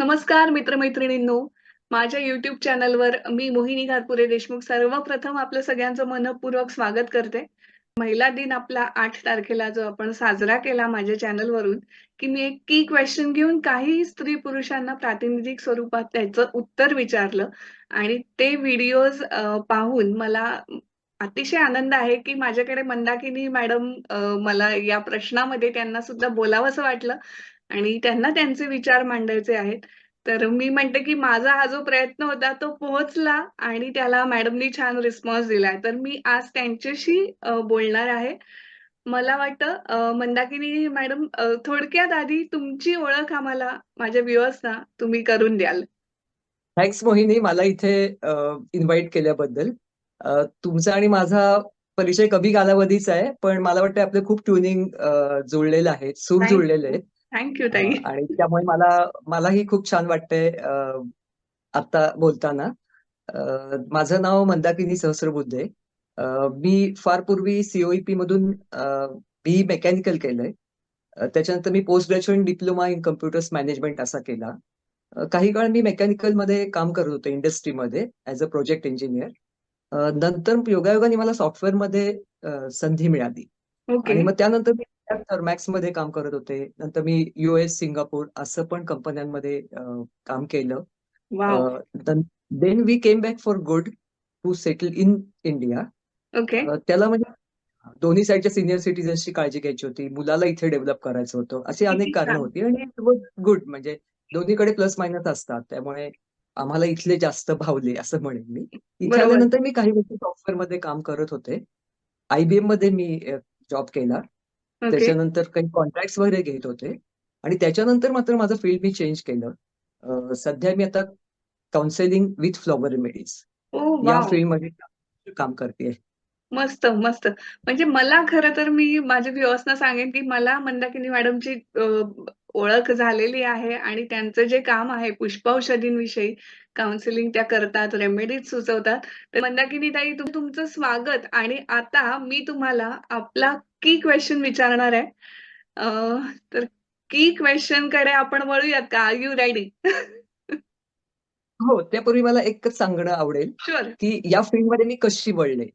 नमस्कार मित्रमैत्रिणींनो. माझ्या युट्यूब चॅनलवर मी मोहिनी घारपुरे देशमुख सर्वप्रथम आपलं सगळ्यांचं मनपूर्वक स्वागत करते. महिला दिन आपला आठ तारखेला जो आपण साजरा केला माझ्या चॅनलवरून की मी एक की क्वेश्चन घेऊन काही स्त्री पुरुषांना प्रातिनिधिक स्वरूपात त्याचं उत्तर विचारलं. आणि ते व्हिडिओज पाहून मला अतिशय आनंद आहे की माझ्याकडे मंदाकिनी मॅडम मला या प्रश्नामध्ये त्यांना सुद्धा बोलावंसं वाटलं. आणि त्यांना त्यांचे विचार मांडायचे आहेत. तर मी म्हणते की माझा हा जो प्रयत्न होता तो पोहोचला आणि त्याला मॅडमनी छान रिस्पॉन्स दिलाय. तर मी आज त्यांच्याशी बोलणार आहे. मला वाटतं मंदाकिनी मॅडम थोडक्यात आधी तुमची ओळख आम्हाला माझ्या व्ह्युअर्सना तुम्ही करून द्याल. थँक्स मोहिनी मला इथे इन्व्हाइट केल्याबद्दल. तुमचा आणि माझा परिचय कमी कालावधीचा आहे पण मला वाटतं आपलं खूप ट्युनिंग जुळलेलं आहे सूर जुळलेले आहेत थँक्यू ताई. आणि त्यामुळे मला मलाही खूप छान वाटतंय आता बोलताना. माझं नाव मंदाकिनी सहस्रबुद्धे. मी फार पूर्वी सीओईपी मधून बी मेकॅनिकल केलंय. त्याच्यानंतर मी post graduate diploma in computers management असा केला. काही काळ मी मेकॅनिकलमध्ये काम करत होतो इंडस्ट्रीमध्ये ऍज अ प्रोजेक्ट इंजिनियर नंतर योगायोगाने मला सॉफ्टवेअरमध्ये अ, संधी मिळाली. आणि मग त्यानंतर मी थर्मॅक्समध्ये काम करत होते. नंतर मी युएस सिंगापूर असं पण कंपन्यांमध्ये काम केलं. Then we came back for good to settle in India okay त्याला म्हणजे दोन्ही साईडच्या सिनियर सिटीजन्सची काळजी घ्यायची होती. मुलाला इथे डेव्हलप करायचं होतं. अशी अनेक कारणं. होती आणि गुड म्हणजे दोन्हीकडे प्लस मायनस असतात. त्यामुळे आम्हाला इथले जास्त भावले असं म्हणेन मी. इथे. आल्यानंतर मी काही वर्ष सॉफ्टवेअरमध्ये काम करत होते. आयबीएममध्ये मी जॉब केला. ओके. त्याच्यानंतर काही कॉन्ट्रॅक्ट वगैरे घेत होते. आणि त्याच्यानंतर मात्र माझं फील्ड मी चेंज केलं. अ, सध्या मी आता काउन्सिलिंग विथ फ्लॉवर रेमेडीज ओ या वाव फील्डमध्ये काम करते मस्त, मस्त. म्हणजे मला खरं तर मी माझ्या व्ह्युअर्सना सांगेन, की मला मंदाकिनी मॅडमची अ, ओळख झालेली आहे आणि त्यांचं जे काम आहे पुष्पौषधींविषयी काउन्सिलिंग त्या करतात, रेमेडीज सुचवतात. तर मंदाकिनी ताई तुम तुमचं स्वागत. आणि आता मी तुम्हाला आपला की क्वेशन विचारणार आहे. तर की क्वेशनकडे आपण वळूयात का? Are you ready? हो, त्यापूर्वी मला एकच सांगणं आवडेल, शुअर. की या फील्डमध्ये मी कशी वळले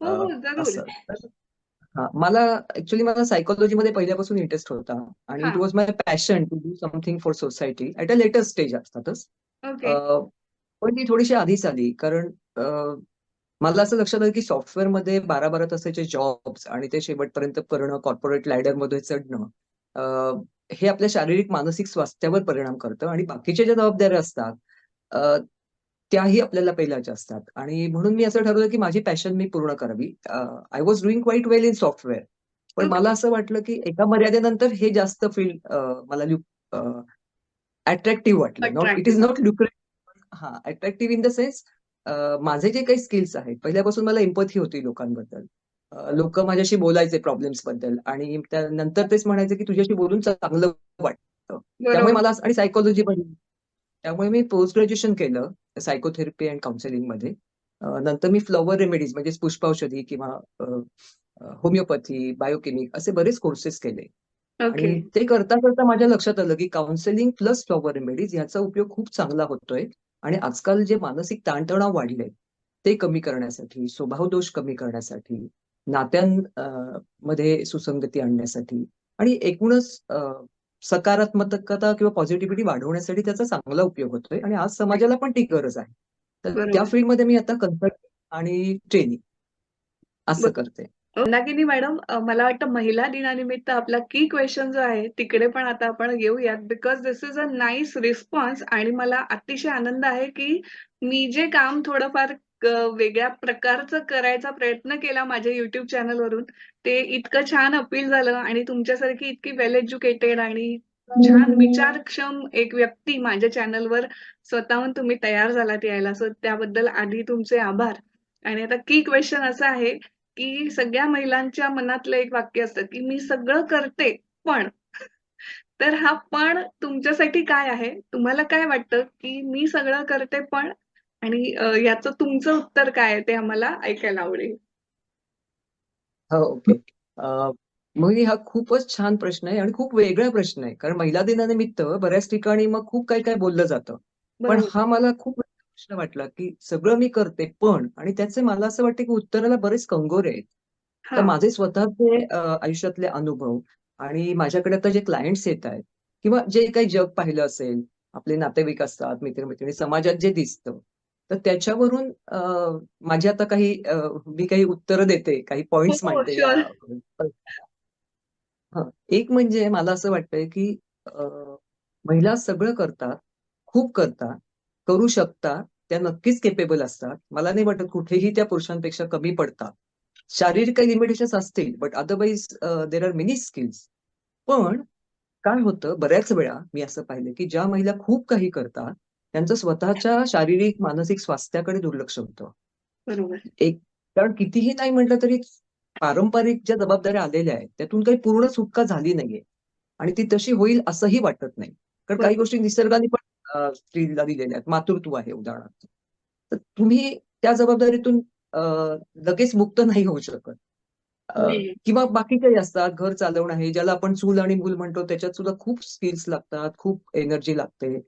हो, हो. मला ॲक्चुअली मला सायकॉलॉजीमध्ये पहिल्यापासून इंटरेस्ट होता आणि it. Was my passion to do something for society at a later stage अर्थातच. ओके. अ, पण ती थोडीशी आधीच आली कारण मला असं लक्षात आलं, की सॉफ्टवेअरमध्ये 12-12 तासाचे जॉब्स आणि ते शेवटपर्यंत करणं, कॉर्पोरेट लॅडरमध्ये चढणं हे आपल्या शारीरिक, मानसिक स्वास्थ्यावर परिणाम करतं आणि बाकीच्या ज्या जबाबदाऱ्या असतात त्याही आपल्याला पेलायच्या असतात आणि म्हणून मी असं ठरवलं, की माझी पॅशन मी पूर्ण करावी. I was doing quite well in software. पण. मला असं वाटलं, की एका मर्यादेनंतर हे जास्त फील्ड मला अट्रॅक्टिव्ह वाटलं. Not it is. Not lucrative हां, अट्रॅक्टिव्ह इन द सेन्स माझे जे काही स्किल्स आहेत, पहिल्यापासून मला एम्पॅथी होती लोकांबद्दल. अ, माझ्याशी बोलायचे प्रॉब्लेम्सबद्दल आणि त्यानंतर तेच म्हणायचे, की तुझ्याशी बोलून चांगलं वाटतं. त्यामुळे. मला आणि सायकॉलॉजी पण त्यामुळे मी पोस्ट ग्रॅज्युएशन केलं सायकोथेरपी अँड काउन्सिलिंगमध्ये. अ, नंतर मी फ्लॉवर रेमेडीज म्हणजे पुष्पौषधी किंवा होमिओपॅथी, बायोकेमिक असे बरेच कोर्सेस केले. आणि ते करता, करता माझ्या लक्षात आलं, की काउन्सिलिंग प्लस फ्लॉवर रेमेडीज याचा उपयोग खूप चांगला होतोय आणि आजकाल जे मानसिक ताणतणाव वाढले, ते कमी करण्यासाठी, स्वभावदोष कमी करण्यासाठी, नात्यां मध्ये सुसंगती आणण्यासाठी आणि एकूणच सकारात्मकता किंवा पॉझिटिव्हिटी वाढवण्यासाठी त्याचा चांगला उपयोग होतोय आणि आज समाजाला पण ती गरज आहे. तर त्या. फील्डमध्ये मी आता कन्सल्ट आणि ट्रेनिंग असं. करते. मंदाकिनी मॅडम मला वाटतं महिला दिनानिमित्त आपला की क्वेशन जो आहे तिकडे पण आता आपण येऊयात. Because this is a nice response आणि मला अतिशय आनंद आहे की मी जे काम थोडंफार वेगळ्या प्रकारचं करायचा प्रयत्न केला माझ्या YouTube चॅनलवरून ते इतकं छान अपील झालं आणि तुमच्यासारखी इतकी वेल एज्युकेटेड आणि छान विचारक्षम एक व्यक्ती माझ्या चॅनलवर स्वतःहून तुम्ही तयार झालात यायला. सो त्याबद्दल आधी तुमचे आभार. आणि आता की क्वेशन असं आहे की सगळ्या महिलांच्या मनातलं एक वाक्य असतं, की मी सगळं करते, पण तर हा पण तुमच्यासाठी काय आहे? तुम्हाला काय वाटतं, की मी सगळं करते पण आणि याचं तुमचं उत्तर काय आहे? ते आम्हाला ऐकायला आवडेल. हो, मोहिनी हा खूपच छान प्रश्न आहे आणि खूप वेगळा प्रश्न आहे कारण महिला दिनानिमित्त बऱ्याच ठिकाणी मग खूप काही काय बोललं जातं पण हा मला खूप प्रश्न वाटला की सगळं मी करते पण आणि त्याचे मला असं वाटतं की उत्तराला बरेच कंगोरे आहेत. तर माझे स्वतःचे आयुष्यातले अनुभव आणि माझ्याकडे आता जे क्लायंट्स येत आहेत किंवा जे काही जग पाहिलं असेल आपले नातेवाईक असतात मित्रमैत्रिणी समाजात जे दिसतं तर त्याच्यावरून माझी आता काही मी काही उत्तरं देते काही पॉइंट्स हो मांडते. एक म्हणजे मला असं वाटतंय, की महिला सगळं करतात, खूप करतात, करू शकतात, त्या नक्कीच केपेबल असतात. मला नाही वाटत कुठेही त्या पुरुषांपेक्षा कमी पडतात. शारीरिक काही लिमिटेशन्स असतील, but otherwise there are many skills. पण काय होतं बऱ्याच वेळा मी असं पाहिलं, की ज्या महिला खूप काही करतात, त्यांचं स्वतःच्या शारीरिक, मानसिक स्वास्थ्याकडे दुर्लक्ष होतं. बरोबर एक कारण कितीही नाही म्हटलं तरी पारंपरिक ज्या जबाबदाऱ्या आलेल्या आहेत, त्यातून काही पूर्ण सुटका झाली नाहीये आणि ती तशी होईल असंही वाटत नाही. कारण काही गोष्टी निसर्गाने पण स्त्रीला दिलेल्या आहेत. मातृत्व आहे उदाहरणार्थ. तर तुम्ही त्या जबाबदारीतून लगेच मुक्त नाही होऊ शकत. हम्म. किंवा बाकी काही असतात, घर चालवणं आहे, ज्याला आपण चूल आणि मूल म्हणतो, त्याच्यात सुद्धा खूप स्किल्स लागतात, खूप एनर्जी लागते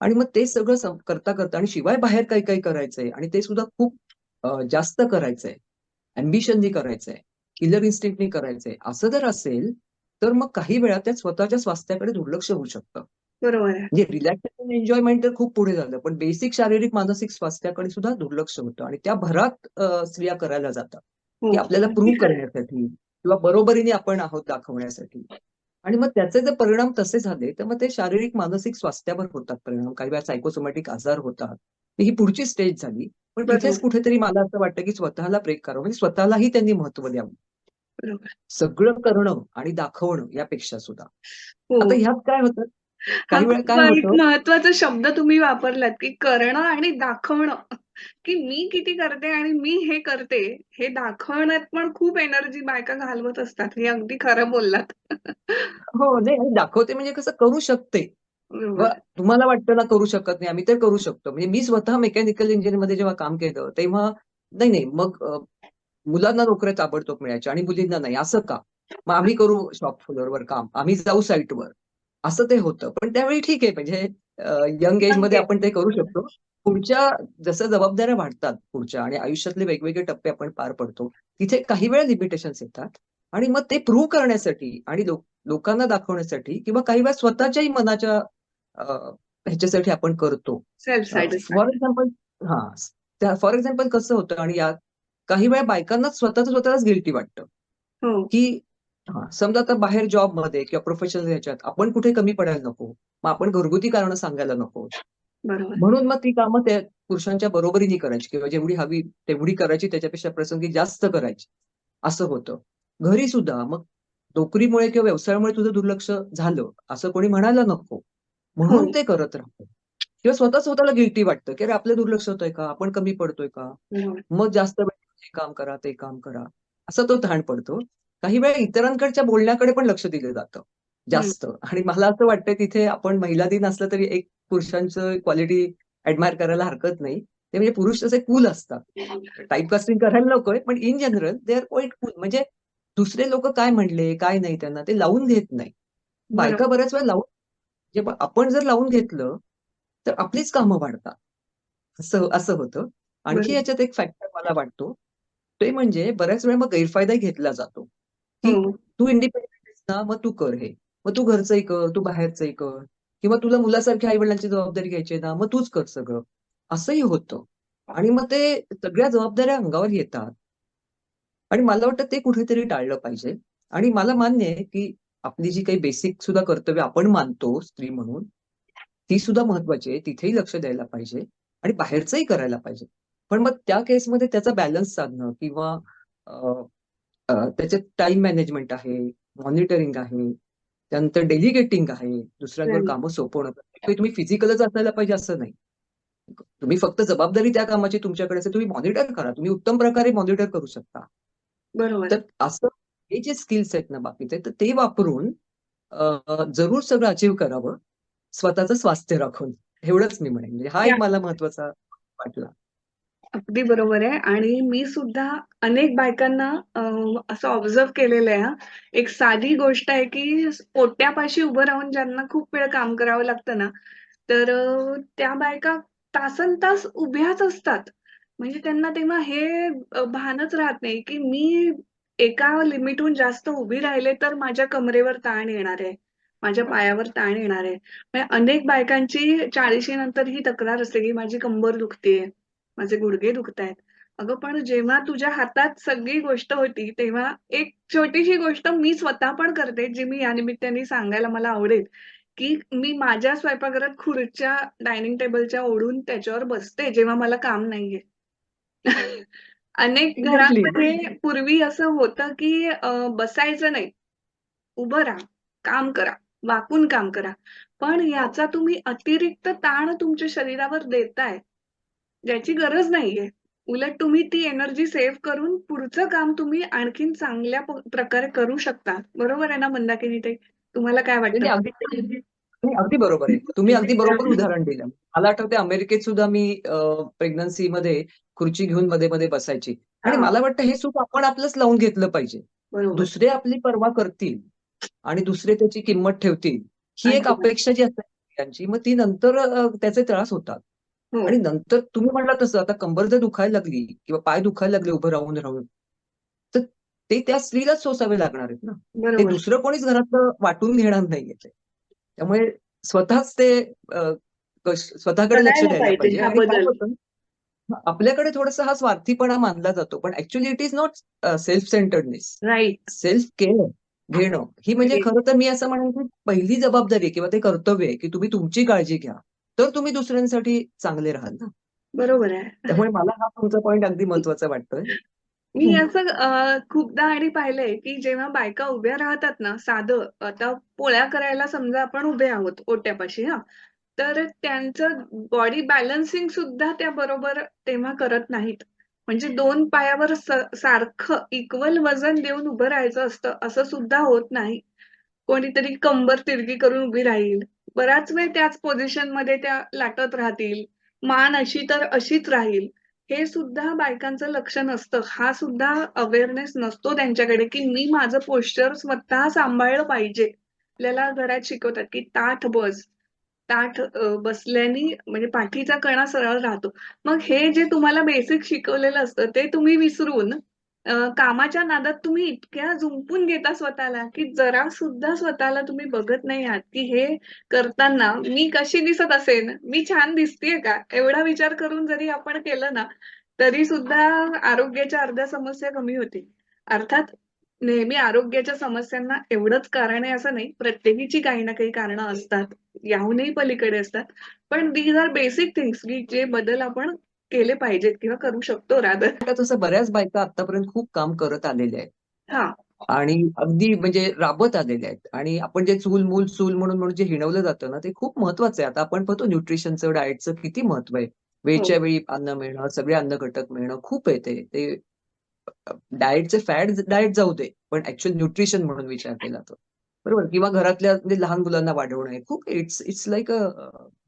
आणि मग ते सगळं सम करता-करता आणि शिवाय बाहेर काही-काही करायचंय आणि ते सुद्धा खूप जास्त करायचंय. अँबिशननी करायचंय, किलर इन्स्टिंक्टनी करायचंय, असं जर असेल, तर मग काही वेळा त्या स्वतःच्या स्वास्थ्याकडे दुर्लक्ष होऊ शकतं. बरोबर आहे म्हणजे रिलॅक्सेशन एन्जॉयमेंट तर खूप पुढे झालं, पण बेसिक शारीरिक, मानसिक स्वास्थ्याकडे सुद्धा दुर्लक्ष होतं आणि त्या भरात स्त्रिया करायला जातात, हो की आपल्याला अगदी प्रूव्ह आहे. करण्यासाठी किंवा बरोबरीने आपण आहोत दाखवण्यासाठी. आणि मग त्याचे जर परिणाम तसे झाले, तर मग ते शारीरिक, मानसिक स्वास्थ्यावर होतात परिणाम. काही वेळा सायकोसोमॅटिक आजार होतात. ही पुढची स्टेज झाली. पण तिथेच कुठेतरी मला असं वाटतं, की स्वतःला ब्रेक करावं, म्हणजे स्वतःलाही त्यांनी महत्त्व द्यावं. सगळं करणं आणि दाखवणं यापेक्षा सुद्धा. आता हो ह्यात काय होतं, एक होतं महत्त्वाचा शब्द तुम्ही वापरलात, की करणं आणि दाखवणं, की मी किती करते आणि मी हे करते, हे दाखवण्यात पण खूप एनर्जी बायका घालवत असतात. हे अगदी खरं बोललात. हो, नाही दाखवते म्हणजे कसं करू शकते. तुम्हाला वाटतं ना करू शकत नाही, आम्ही तर करू शकतो. म्हणजे मी स्वतः मेकॅनिकल इंजिनिअरमध्ये जेव्हा काम केलं, तेव्हा नाही, नाही मग मुलांना नोकऱ्या ताबडतोब मिळायच्या आणि मुलींना नाही, असं का? मग आम्ही करू शॉप फ्लोअरवर काम, आम्ही जाऊ साइटवर. असं ते होतं. पण त्यावेळी ठीक आहे म्हणजे यंग एजमध्ये नक्की. आपण ते करू शकतो. पुढच्या जसं जबाबदाऱ्या वाढतात पुढच्या आणि आयुष्यातले वेगवेगळे टप्पे आपण पार पडतो, तिथे काही वेळा लिमिटेशन्स येतात आणि मग ते प्रूव्ह करण्यासाठी आणि लोक लोकांना दाखवण्यासाठी किंवा काही वेळा स्वतःच्याही मनाच्या ह्याच्यासाठी आपण करतो. फॉर. एक्झाम्पल हां, त्या फॉर एक्झाम्पल कसं होतं आणि यात काही वेळा बायकांनाच स्वतःच स्वतःलाच गिल्टी वाटतं, हो, की समजा आता बाहेर जॉबमध्ये किंवा प्रोफेशनल ह्याच्यात आपण कुठे कमी पडायला नको. मग आपण घरगुती कारणं सांगायला नको. म्हणून मग ती कामं त्या पुरुषांच्या बरोबरीने करायची किंवा जेवढी हवी तेवढी करायची त्याच्यापेक्षा प्रसंगी जास्त करायची, असं होतं. घरी सुद्धा मग नोकरीमुळे किंवा व्यवसायामुळे तुझं दुर्लक्ष झालं, असं कोणी म्हणायला नको. हो, म्हणून ते करत राहतो किंवा स्वतः स्वतःला गिल्टी वाटतं, की अरे आपलं दुर्लक्ष होतंय का? आपण कमी पडतोय का? बरोबर. मग जास्त वेळ हे काम करा, ते काम करा, असा तो ताण पडतो. काही वेळा इतरांकडच्या बोलण्याकडे पण लक्ष दिलं जातं. जास्त आणि मला असं वाटतंय तिथे आपण महिला दिन असला तरी एक पुरुषांचं क्वालिटी ॲडमायर करायला हरकत नाही. ते म्हणजे पुरुष तसे कूल असतात. टाइपकास्टिंग करायला नकोय, पण in general they are quite cool. म्हणजे दुसरे लोकं काय म्हणले, काय नाही त्यांना ते लावून घेत नाही. बायका. बऱ्याच वेळा लावून म्हणजे आपण जर लावून घेतलं, तर आपलीच कामं वाढतात. असं असं होतं. आणखी. याच्यात एक फॅक्टर मला वाटतो, ते म्हणजे बऱ्याच वेळा मग गैरफायदाही घेतला जातो, की तू इंडिपेंडंट आहेस ना, मग तू कर हे. मग तू घरचंही कर, तू बाहेरचंही कर किंवा तुला मुलासारखी आई-वडिलांची जबाबदारी घ्यायची ना, मग तूच कर सगळं. असंही होतं. आणि मग ते सगळ्या जबाबदाऱ्या अंगावर येतात आणि मला वाटतं ते कुठेतरी टाळलं पाहिजे. आणि मला मान्य आहे, की आपली जी काही बेसिक सुद्धा कर्तव्य आपण मानतो स्त्री म्हणून, ती सुद्धा महत्वाची आहे. तिथेही लक्ष द्यायला पाहिजे आणि बाहेरचंही करायला पाहिजे. पण मग त्या केसमध्ये त्याचा बॅलन्स साधणं किंवा त्याच्यात टाईम मॅनेजमेंट आहे, मॉनिटरिंग आहे, त्यानंतर डेलिगेटिंग आहे, दुसऱ्यांवर. कामं सोपवणं. तुम्ही फिजिकलच असायला पाहिजे असं नाही. तुम्ही फक्त जबाबदारी त्या कामाची तुमच्याकडे असेल, तुम्ही मॉनिटर करा. तुम्ही उत्तम प्रकारे मॉनिटर करू शकता. बरोबर. तर असं हे जे स्किल्स आहेत ना बाकीचे, तर ते वापरून जरूर सगळं अचीव्ह करावं, स्वतःचं स्वास्थ्य राखून. एवढंच मी म्हणेन. म्हणजे हा एक मला महत्त्वाचा वाटला. अगदी बरोबर आहे आणि मी सुद्धा अनेक बायकांना असं ऑब्झर्व्ह केलेलं आहे एक साधी गोष्ट आहे, की पोट्यापाशी उभं राहून ज्यांना खूप वेळ काम करावं लागतं ना, तर अ, त्या बायका तासनतास उभ्याच असतात. म्हणजे त्यांना तेव्हा हे अ, भानच राहत नाही, की मी एका लिमिटहून जास्त उभी राहिले तर माझ्या कमरेवर ताण येणार आहे. माझ्या पायावर ताण येणार आहे. म्हणजे अनेक बायकांची 40शी नंतर ही तक्रार असते, की माझी कंबर दुखतेय, माझे गुडघे दुखतायत. अगं पण जेव्हा तुझ्या हातात सगळी गोष्ट होती, तेव्हा एक छोटीशी गोष्ट मी स्वतः पण करते, जी मी या निमित्ताने सांगायला मला आवडेल, की मी माझ्या स्वयंपाकघरात खुर्च्या डायनिंग टेबलच्या ओढून त्याच्यावर बसते, जेव्हा मला काम नाहीये. अनेक. घरांमध्ये पूर्वी असं होतं, की बसायचं नाही. उभं राहा, काम करा, वाकून काम करा. पण याचा तुम्ही अतिरिक्त ताण तुमच्या शरीरावर देताय, ज्याची गरज नाहीये. उलट तुम्ही ती एनर्जी सेव्ह करून पुढचं काम तुम्ही आणखीन चांगल्या प्रकारे करू शकता. बरोबर आहे ना मंदाकिनी ताई? तुम्हाला काय वाटतं? अगदी बरोबर आहे. तुम्ही अगदी बरोबर उदाहरण दिलं. मला आठवतंय अमेरिकेत सुद्धा मी अ, प्रेग्नन्सीमध्ये खुर्ची घेऊन मध्ये-मध्ये बसायची आणि. मला वाटतं हे सुख आपण आपलंच लावून घेतलं पाहिजे. दुसरे आपली पर्वा करतील आणि दुसरे त्याची किंमत ठेवतील, ही एक. अपेक्षा जी असते त्यांची, मग ती नंतर त्याचे त्रास होतात. आणि नंतर तुम्ही म्हणालात तसं आता कंबर जर दुखायला लागली किंवा पाय दुखायला लागले उभं राहून-राहून, तर ते त्या स्त्रीलाच सोसावे लागणार आहेत ना. ते. दुसरं कोणीच घरातलं वाटून घेणार नाहीये ते. त्यामुळे स्वतःच ते स्वतःकडे लक्ष द्यायला पाहिजे आपल्याकडे थोडासा हा स्वार्थीपणा मानला जातो. पण actually it is not self centredness. Right. Self care घेणं, ही म्हणजे खरं तर मी असं म्हणेन, की पहिली जबाबदारी किंवा ते कर्तव्य आहे, की तुम्ही तुमची काळजी घ्या. तर तुम्ही दुसऱ्यांसाठी चांगले राहाल ना. बरोबर आहे. त्यामुळे मला हा तुमचा पॉइंट अगदी महत्त्वाचा वाटतोय. मी. असं खूपदा आणि पाहिलंय, की जेव्हा बायका उभ्या राहतात ना, साधं आता पोळ्या करायला समजा आपण उभे आहोत ओट्यापाशी हां, तर त्यांचं बॉडी बॅलन्सिंग सुद्धा त्या बरोबर तेव्हा करत नाहीत. म्हणजे 2 पायावर सारखं इक्वल वजन देऊन उभं राहायचं असतं, असं सुद्धा होत नाही. कोणीतरी कंबर तिरकी करून उभी राहील. बराच वेळ त्याच पोझिशनमध्ये त्या लाटत राहतील. मान अशी तर अशीच राहील. हे सुद्धा बायकांचं लक्ष नसतं. हा सुद्धा अवेअरनेस नसतो त्यांच्याकडे, की मी माझं पोश्चर स्वतः सांभाळलं पाहिजे. आपल्याला घरात शिकवतात, की ताठ बस. ताठ बसल्याने म्हणजे पाठीचा कणा सरळ राहतो. मग हे जे तुम्हाला बेसिक शिकवलेलं असतं, ते तुम्ही विसरून कामाच्या नादात तुम्ही इतक्या झुंपून घेता स्वतःला, की जरा सुद्धा स्वतःला तुम्ही बघत नाही आहात, की हे करताना मी कशी दिसत असेन? मी छान दिसतीये का? एवढा विचार करून जरी आपण केलं ना, तरी सुद्धा आरोग्याच्या अर्ध्या समस्या कमी होतील. अर्थात नेहमी आरोग्याच्या समस्यांना एवढंच कारण आहे असं नाही. प्रत्येकीची काही ना काही कारणं असतात. याहूनही पलीकडे असतात. पण दीज आर बेसिक थिंग्स की जे बदल आपण केले पाहिजेत किंवा करू शकतो रादर. तसं बऱ्याच बायका आत्तापर्यंत खूप काम करत आलेल्या आहेत. हां. आणि अगदी म्हणजे राबत आलेल्या आहेत आणि आपण जे चूल, मूल, चूल म्हणून म्हणून जे हिणवलं जातं ना, ते खूप महत्वाचं आहे. आता आपण पाहतो न्यूट्रिशनचं, डाएटचं किती महत्त्व आहे. हो. वेळच्या वेळी अन्न मिळणं, सगळे अन्न घटक मिळणं खूप आहे ते. ते डाएटचे फॅट डाएट जाऊ दे, पण ॲक्चुअल न्यूट्रिशन म्हणून विचार केला तर. बरोबर किंवा घरातल्या म्हणजे लहान मुलांना वाढवणं खूप it's it's like a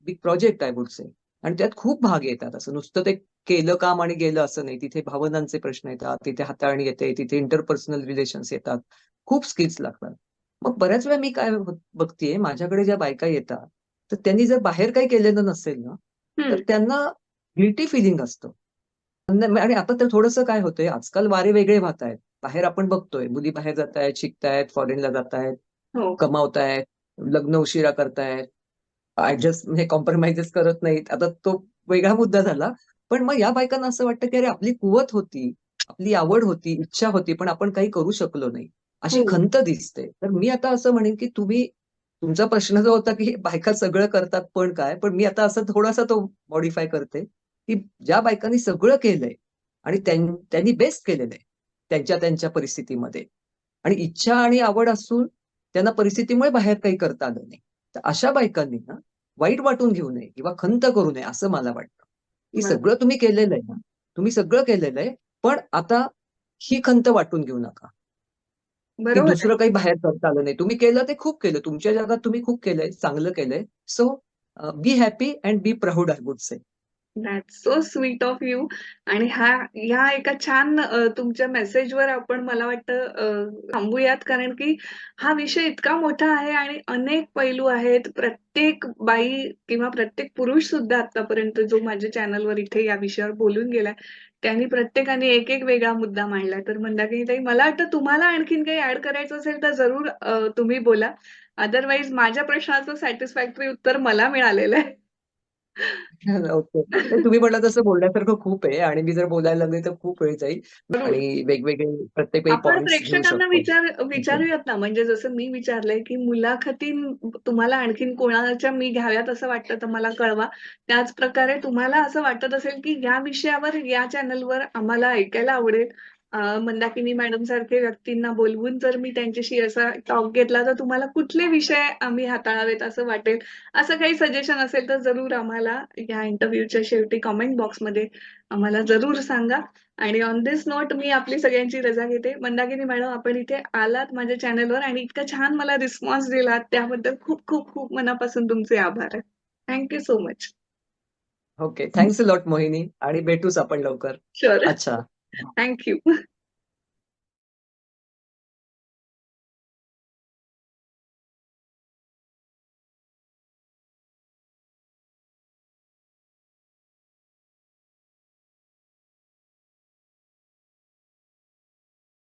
big project I would say आणि त्यात खूप भाग येतात. असं नुसतं ते केलं काम आणि गेलं असं नाही. तिथे भावनांचे प्रश्न येतात, तिथे हाताळणी येते, तिथे इंटरपर्सनल रिलेशन्स येतात. खूप स्किल्स लागतात. मग बऱ्याच वेळा मी काय बघ बघतीये माझ्याकडे ज्या बायका येतात, तर त्यांनी जर बाहेर काही केलेलं नसेल ना, तर. त्यांना गिल्टी फिलिंग असतं. आणि आता तर थोडंसं काय होतंय, आजकाल वारे वेगळे वाहतायत. बाहेर आपण बघतोय, मुली बाहेर जातायत, शिकतायत, फॉरेनला जातायत, हो. कमावतायत, लग्न उशिरा करतायत, ॲडजस्ट म्हणजे कॉम्प्रोमाइजच करत नाहीत. आता तो वेगळा मुद्दा झाला. पण मग या बायकांना असं वाटतं, की अरे आपली कुवत होती, आपली आवड होती, इच्छा होती, पण आपण काही करू शकलो नाही. अशी. खंत दिसते. तर मी आता असं म्हणेन, की तुम्ही तुमचा प्रश्न जो होता, की बायका सगळं करतात पण काय? पण मी आता असं थोडासा तो मॉडिफाय करते, की ज्या बायकांनी सगळं केलंय आणि त्यां त्यांनी बेस्ट केलेलं आहे, त्यांच्या त्यांच्या परिस्थितीमध्ये आणि इच्छा आणि आवड असून त्यांना परिस्थितीमुळे बाहेर काही करता आलं नाही. तर अशा बायकांनी ना, वाईट वाटून घेऊ नये किंवा खंत करू नये असं मला वाटतं, की. सगळं तुम्ही केलेलं आहे ना, तुम्ही सगळं केलेलं आहे, पण आता ही खंत वाटून घेऊ नका. बरोबर. दुसरं काही बाहेर करता आलं नाही. तुम्ही केलं ते खूप केलं. तुमच्या जगात तुम्ही खूप केलंय, चांगलं केलंय. So be happy and be proud I would say. That's so sweet of you आणि हा ह्या एका छान तुमच्या मेसेजवर आपण मला वाटतं थांबूयात कारण की हा विषय इतका मोठा आहे आणि अनेक पैलू आहेत. प्रत्येक बाई किंवा प्रत्येक पुरुष सुद्धा आतापर्यंत जो माझ्या चॅनलवर इथे या विषयावर बोलून गेलाय, त्यांनी प्रत्येकाने एक एक वेगळा मुद्दा मांडलाय. तर मंदाकिनीताई मला वाटतं तुम्हाला आणखीन काही ऍड करायचं असेल तर जरूर तुम्ही बोला. अदरवाईज माझ्या प्रश्नाचं सॅटिस्फॅक्टरी उत्तर मला मिळालेलं आहे. ओके. तुम्ही म्हटलं तसं बोलण्यासारखं खूप आहे आणि मी जर बोलायला लागले तर खूप वेळ जाईल. आणि वेगवेगळे प्रत्येक वेळी आपण प्रेक्षकांना. विचार विचारूयात ना, म्हणजे जसं मी विचारलंय, की मुलाखती तुम्हाला आणखीन कोणाच्या मी घ्याव्यात असं वाटतं तर मला कळवा. त्याच प्रकारे तुम्हाला असं वाटत असेल, की या विषयावर या चॅनलवर आम्हाला ऐकायला आवडेल. मंदाकिनी मॅडम सारखे व्यक्तींना बोलवून जर मी त्यांच्याशी असा टॉक घेतला तर तुम्हाला कुठले विषय आम्ही हाताळावेत असं वाटेल. असं काही सजेशन असेल तर जरूर आम्हाला या इंटरव्ह्यूच्या शेवटी कमेंट बॉक्समध्ये आम्हाला जरूर सांगा. आणि ऑन धिस नोट मी आपली सगळ्यांची रजा घेते. मंदाकिनी मॅडम आपण इथे आलात माझ्या चॅनलवर आणि इतका छान मला रिस्पॉन्स दिलात त्याबद्दल खूप खूप खूप मनापासून तुमचे आभार आहेत. Thank you so much. Okay. Thanks lot Mohini आणि भेटूच आपण लवकर. शुअर. अच्छा. Thank you.